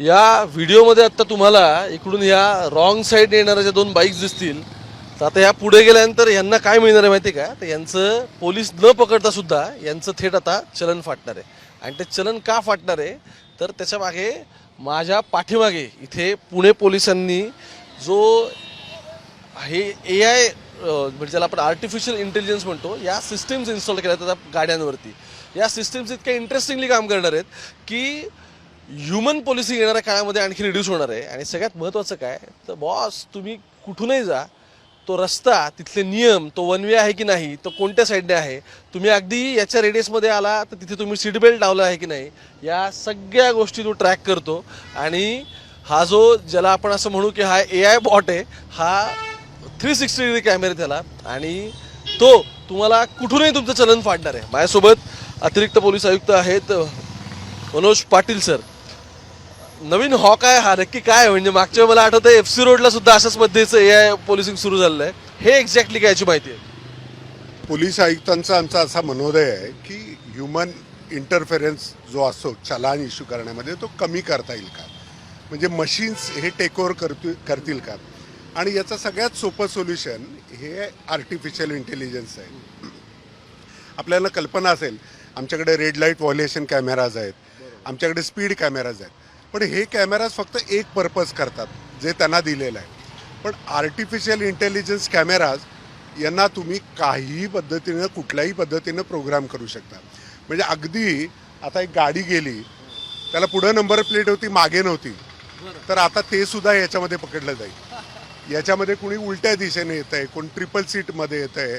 या व्हिडिओमध्ये आत्ता तुम्हाला इकडून ह्या रॉंग साईड येणाऱ्या ज्या दोन बाईक्स दिसतील तर आता ह्या पुढे गेल्यानंतर यांना काय मिळणार आहे माहिती आहे का? तर यांचं पोलीस न पकडता सुद्धा यांचं थेट आता चलन फाटणार आहे. आणि ते चलन का फाटणार आहे? तर त्याच्यामागे माझ्या पाठीमागे इथे पुणे पोलिसांनी जो हे ए आय म्हणजे ज्याला आपण आर्टिफिशियल इंटेलिजन्स म्हणतो या सिस्टीम्स इन्स्टॉल केल्या त्या गाड्यांवरती. या सिस्टीम्स इतक्या इंटरेस्टिंगली काम करणार आहेत की ह्युमन पॉलिसी येणाऱ्या काळामध्ये आणखी रिड्यूस होणार आहे. आणि सगळ्यात महत्त्वाचं काय? तर बॉस तुम्ही कुठूनही जा तो रस्ता तिथले नियम तो वन वे आहे की नाही तो कोणत्या साईडने आहे तुम्ही अगदी याच्या रेडियसमध्ये आला तर तिथे तुम्ही सीट बेल्ट लावला आहे की नाही या सगळ्या गोष्टी तो ट्रॅक करतो. आणि हा जो ज्याला आपण असं म्हणू की हा ए आय बॉट आहे हा थ्री सिक्स्टी डिग्री कॅमेरा त्याला. आणि तो तुम्हाला कुठूनही तुमचं चलन फाडणार आहे. माझ्यासोबत अतिरिक्त पोलीस आयुक्त आहेत मनोज पाटील सर. नवीन हॉक आहे हा नक्की काय म्हणजे मागच्या मला आठवतं एफ सी रोडला सुद्धा अशाच पद्धतीचं ए आय पोलिसिंग सुरू झालेलं आहे. हे एक्झॅक्टली काय याची माहिती आहे? पोलीस आयुक्तांचा आमचा असा मनोदय आहे की ह्युमन इंटरफेरन्स जो असतो चलान इश्यू करण्यामध्ये तो कमी करता येईल का? म्हणजे मशीन्स हे टेक ओव्हर करतील करतील का? आणि याचं सगळ्यात सोपं सोल्युशन हे आर्टिफिशियल इंटेलिजन्स आहे. आपल्याला कल्पना असेल आमच्याकडे रेड लाइट व्हॉल्युएशन कॅमेराज आहेत. आमच्याकडे स्पीड कॅमेराज आहेत. पण हे कॅमेराज फक्त एक पर्पज करतात जे त्यांना दिलेलं आहे. पण आर्टिफिशियल इंटेलिजन्स कॅमेराज यांना तुम्ही काहीही पद्धतीनं कुठल्याही पद्धतीनं प्रोग्राम करू शकता. म्हणजे अगदी आता एक गाडी गेली त्याला पुढं नंबर प्लेट होती मागे नव्हती. तर आता ते सुद्धा याच्यामध्ये पकडलं जाईल. याच्यामध्ये कुणी उलट्या दिशेने येत आहे कोण ट्रिपल सीटमध्ये येत आहे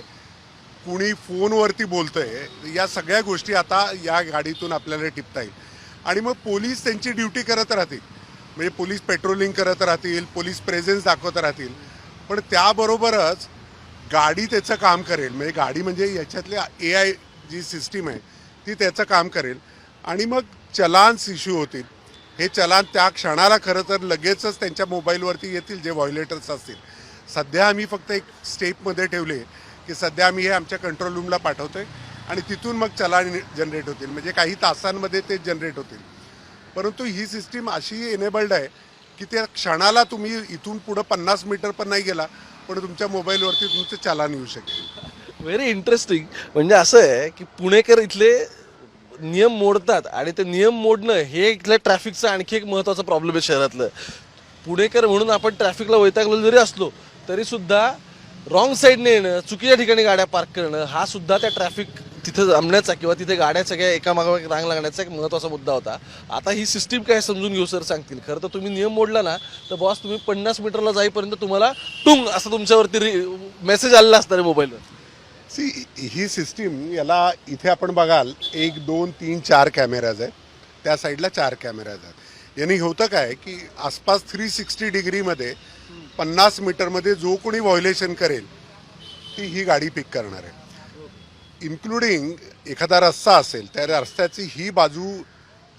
कुणी फोनवरती बोलतंय या सगळ्या गोष्टी आता या गाडीतून आपल्याला टिपता येईल. आणि मग पोलीस त्यांची ड्युटी करत राहतील. म्हणजे पोलीस पेट्रोलिंग करत राहतील पोलीस प्रेझेन्स दाखवत राहतील. पण त्याबरोबरच गाडी त्याचं काम करेल. म्हणजे गाडी म्हणजे याच्यातली ए आय जी सिस्टीम आहे ती त्याचं काम करेल. आणि मग चलान्स इश्यू होतील. हे चलान त्या क्षणाला खरं तर लगेचच त्यांच्या मोबाईलवरती येतील जे व्हायोलेटर्स असतील. सध्या आम्ही फक्त एक स्टेपमध्ये ठेवले की सध्या आम्ही हे आमच्या कंट्रोल रूमला पाठवतो आहे आणि तिथून मग चलान जनरेट होतील. म्हणजे काही तासांमध्ये ते जनरेट होतील. परंतु ही सिस्टीम अशी एनेबल्ड आहे की त्या क्षणाला तुम्ही इथून पुढं पन्नास मीटर पण नाही गेला पण तुमच्या मोबाईलवरती तुमचं चलान येऊ शकेल. व्हेरी इंटरेस्टिंग म्हणजे असं आहे की पुणेकर इथले नियम मोडतात आणि ते नियम मोडणं हे इथल्या ट्रॅफिकचं आणखी एक महत्त्वाचा प्रॉब्लेम आहे शहरातलं. पुणेकर म्हणून आपण ट्रॅफिकला वैतागलो जरी असलो तरीसुद्धा रॉंग साईडने येणं चुकीच्या ठिकाणी गाड्या पार्क करणं हा सुद्धा त्या ट्रॅफिक तिथं जमण्याचा किंवा तिथे गाड्या सगळ्या एकामागोमाग रांग लागण्याचा एक महत्त्वाचा मुद्दा होता. आता ही सिस्टीम काय समजून घेऊ सर सांगतील. खरं तर तुम्ही नियम मोडला ना तर बॉस तुम्ही पन्नास मीटरला जाईपर्यंत तुम्हाला टुंग असं तुमच्यावरती मेसेज आलेला असणार आहे मोबाईलवर सी ही सिस्टीम याला इथे आपण बघाल एक दोन तीन चार कॅमेराज आहेत. त्या साईडला चार कॅमेराज आहेत. यांनी होतं काय की आसपास थ्री सिक्स्टी डिग्रीमध्ये पन्नास मीटरमध्ये जो कोणी व्हायोलेशन करेल ती ही गाडी पिक करणार आहे. इन्क्लुडिंग एखादा रस्ता असेल त्या रस्त्याची ही बाजू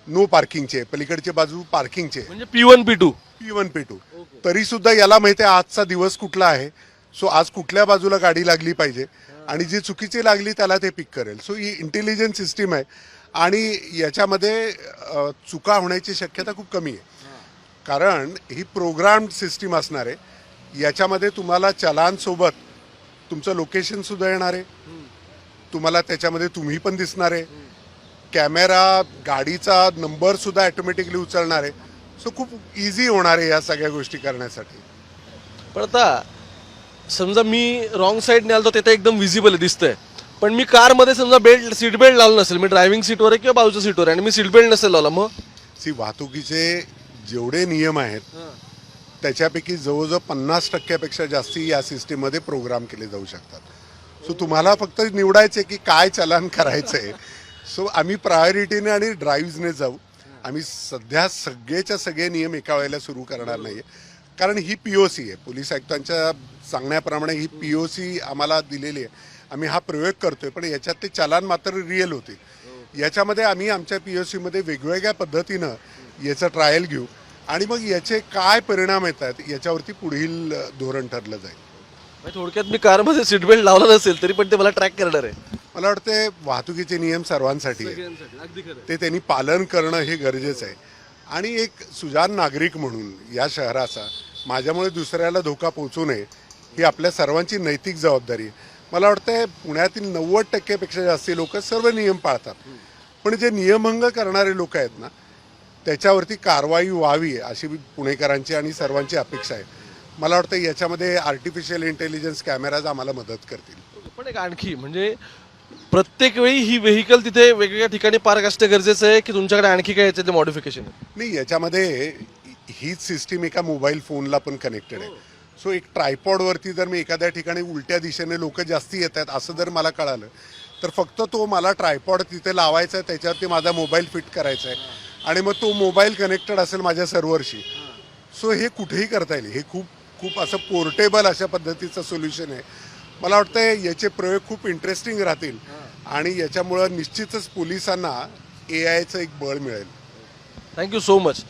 नो पार्किंगची आहे. पलीकडची बाजू पार्किंगची आहे. म्हणजे P one P two P one P two तरी सुद्धा याला माहिती आहे आजचा दिवस कुठला आहे. सो आज कुठल्या बाजूला गाडी लागली पाहिजे. आणि जी चुकीची लागली त्याला ते पिक करेल. सो ही इंटेलिजन्स सिस्टीम आहे. आणि याच्यामध्ये चुका होण्याची शक्यता खूप कमी आहे. कारण ही प्रोग्राम्ड सिस्टीम असणार आहे. याच्यामध्ये तुम्हाला चलानसोबत तुमचं लोकेशन सुद्धा येणार आहे. तुम्हाला त्याच्यामध्ये तुम्ही पण दिसणार आहे. कॅमेरा गाडीचा नंबर सुद्धा ऑटोमॅटिकली उचलणार आहे. सो खूप इझी होणार आहे या सगळ्या गोष्टी करण्यासाठी. पण आता समजा मी रॉंग साईडने आलो तर ते तर एकदम विजिबल दिसतंय. पण मी कारमध्ये समजा बेल्ट सीट बेल्ट लावलं नसेल मी ड्रायव्हिंग सीटवर आहे किंवा बाजूच्या सीटवर आहे आणि मी सीट बेल्ट नसेल लावला मग? सी वाहतुकीचे जेवढे नियम आहेत त्याच्यापैकी जवळजवळ पन्नास टक्क्यापेक्षा जास्ती या सिस्टीममध्ये प्रोग्राम केले जाऊ शकतात. सो तुम्हाला फक्त निवडायचे की काय चलान करायचं आहे सो आम्ही प्रायोरिटीने आणि ड्राईव्हने जाऊ. आम्ही सध्या सगळेच्या सगळे नियम एका वेळेला सुरू करणार नाही कारण ही पी ओ सी आहे. पोलीस आयुक्तांच्या सांगण्याप्रमाणे ही पी ओ सी आम्हाला दिलेली आहे. आम्ही हा प्रयोग करतोय पण याच्यात ते चलान मात्र रिअल होते. याच्यामध्ये आम्ही आमच्या पी ओ सीमध्ये वेगवेगळ्या पद्धतीनं याचं ट्रायल घेऊ. आणि मग याचे काय परिणाम येतात याच्यावरती पुढील धोरण ठरलं जाईल. म्हणजे थोडक्यात मी कारमध्ये सीट बेल्ट लावला नसेल तरी पण ते मला ट्रॅक करणार आहे. मला वाटते वाहतुकीचे नियम सर्वांसाठी आहे अगदी खरं ते त्यांनी पालन करणं हे गरजेचं आहे. आणि एक सुजान नागरिक म्हणून या शहराचा माझ्यामुळे दुसऱ्याला धोका पोहोचू नये ही आपल्या सर्वांची नैतिक जबाबदारी आहे. मला वाटतं पुण्यातील नव्वद टक्केपेक्षा जास्त लोक सर्व नियम पाळतात. पण जे नियमभंग करणारे लोक आहेत ना त्याच्यावरती कारवाई व्हावी अशी पुणेकरांची आणि सर्वांची अपेक्षा आहे. मला वाटतं याच्यामध्ये आर्टिफिशियल इंटेलिजन्स कॅमेराज आम्हाला मदत करतील. पण एक आणखी म्हणजे प्रत्येक वेळी ही व्हेकल तिथे वेगवेगळ्या ठिकाणी पार्क असणं गरजेचं आहे की तुमच्याकडे आणखी काय याच्यातले मॉडिफिकेशन नाही याच्यामध्ये हीच सिस्टीम एका मोबाईल फोनला पण कनेक्टेड आहे. सो एक ट्रायपॉडवरती जर मी एखाद्या ठिकाणी उलट्या दिशेने लोक जास्ती येत आहेत असं जर मला कळालं तर फक्त तो मला ट्रायपॉड तिथे लावायचा आहे त्याच्यावरती माझा मोबाईल फिट करायचा आहे. आणि मग तो मोबाईल कनेक्टेड असेल माझ्या सर्व्हरशी सो हे कुठेही करता येईल. हे खूप खूप असं पोर्टेबल अशा पद्धतीचं सोल्युशन आहे. मला वाटतं याचे प्रयोग खूप इंटरेस्टिंग राहतील. आणि याच्यामुळं निश्चितच पोलिसांना ए आयचं एक बळ मिळेल. थँक्यू सो मच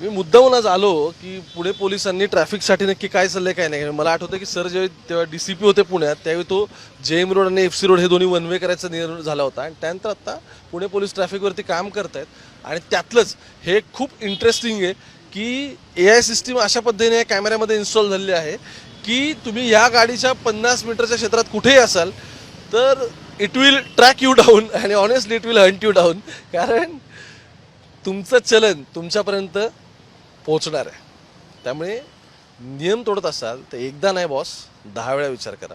मी मुद्दामून आज आलो की पुणे पोलिसांनी ट्रॅफिकसाठी नक्की काय चाललंय काय नाही. मला आठवतं की सर जेव्हा तेव्हा डी सी पी होते पुण्यात त्यावेळी तो जे एम रोड आणि एफ सी रोड हे दोन्ही वन वे करायचा निर्णय झाला होता. आणि त्यानंतर आता पुणे पोलीस ट्रॅफिकवरती काम करत आहेत आणि त्यातलंच हे खूप इंटरेस्टिंग आहे. की ए आय सिस्टीम अशा पद्धतीने कॅमेऱ्यामध्ये इन्स्टॉल झालेली आहे की तुम्ही या गाडीच्या पन्नास मीटरच्या क्षेत्रात कुठेही असाल तर it will track you down आणि honestly it will hunt you down कारण तुमचं चलन तुमच्यापर्यंत पोहोचणार आहे. त्यामुळे नियम तोडत असाल तर एकदा नाही बॉस दहा वेळा विचार करा.